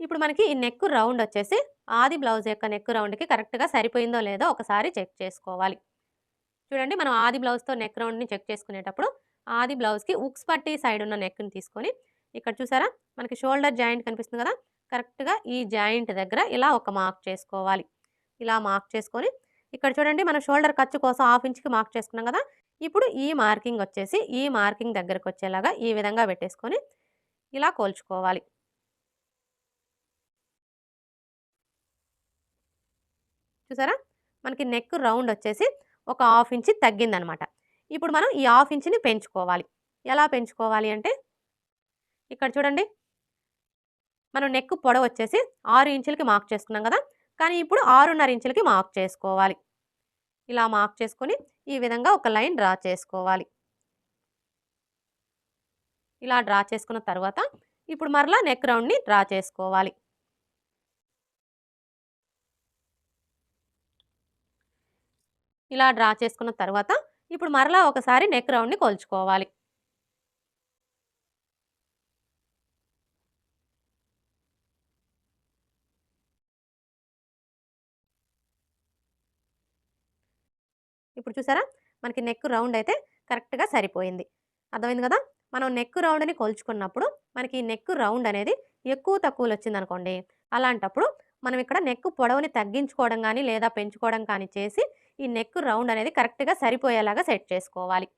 ఇప్పుడు మనకి ఈ నెక్ రౌండ్ వచ్చేసి ఆది బ్లౌజ్ యొక్క నెక్ రౌండ్కి కరెక్ట్గా సరిపోయిందో లేదో ఒకసారి చెక్ చేసుకోవాలి. చూడండి మనం ఆది బ్లౌజ్తో నెక్ రౌండ్ని చెక్ చేసుకునేటప్పుడు ఆది బ్లౌజ్కి ఉక్స్ పట్టి సైడ్ ఉన్న నెక్ని తీసుకొని ఇక్కడ చూసారా? మనకి షోల్డర్ జాయింట్ కనిపిస్తుంది కదా? కరెక్ట్గా ఈ జాయింట్ దగ్గర ఇలా ఒక మార్క్ చేసుకోవాలి. ఇలా మార్క్ చేసుకొని ఇక్కడ చూడండి మనం షోల్డర్ ఖర్చు కోసం హాఫ్ ఇంచ్కి మార్క్ చేసుకున్నాం కదా? ఇప్పుడు ఈ మార్కింగ్ వచ్చేసి ఈ మార్కింగ్ దగ్గరకు వచ్చేలాగా ఈ విధంగా పెట్టేసుకొని ఇలా కోల్చుకోవాలి. చూసారా? మనకి నెక్ రౌండ్ వచ్చేసి ఒక హాఫ్ ఇంచ్ తగ్గిందనమాట. ఇప్పుడు మనం ఈ హాఫ్ ఇంచ్ని పెంచుకోవాలి. ఎలా పెంచుకోవాలి అంటే ఇక్కడ చూడండి. మనం నెక్ పొడవు వచ్చేసి ఆరు ఇంచులకి మార్క్ చేసుకున్నాం కదా? కానీ ఇప్పుడు ఆరున్నర ఇంచులకి మార్క్ చేసుకోవాలి. ఇలా మార్క్ చేసుకొని ఈ విధంగా ఒక లైన్ డ్రా చేసుకోవాలి. ఇలా డ్రా చేసుకున్న తర్వాత ఇప్పుడు మరలా నెక్ రౌండ్ని డ్రా చేసుకోవాలి. ఇలా డ్రా చేసుకున్న తర్వాత ఇప్పుడు మరలా ఒకసారి నెక్ రౌండ్ని కొలుచుకోవాలి. ఇప్పుడు చూసారా? మనకి నెక్ రౌండ్ అయితే కరెక్ట్గా సరిపోయింది. అర్థమైంది కదా? మనం నెక్ రౌండ్ని కొలుచుకున్నప్పుడు మనకి నెక్ రౌండ్ అనేది ఎక్కువ తక్కువలు వచ్చింది అనుకోండి అలాంటప్పుడు మనం ఇక్కడ నెక్ పొడవుని తగ్గించుకోవడం కానీ లేదా పెంచుకోవడం కానీ చేసి ఈ నెక్ రౌండ్ అనేది కరెక్ట్గా సరిపోయేలాగా సెట్ చేసుకోవాలి.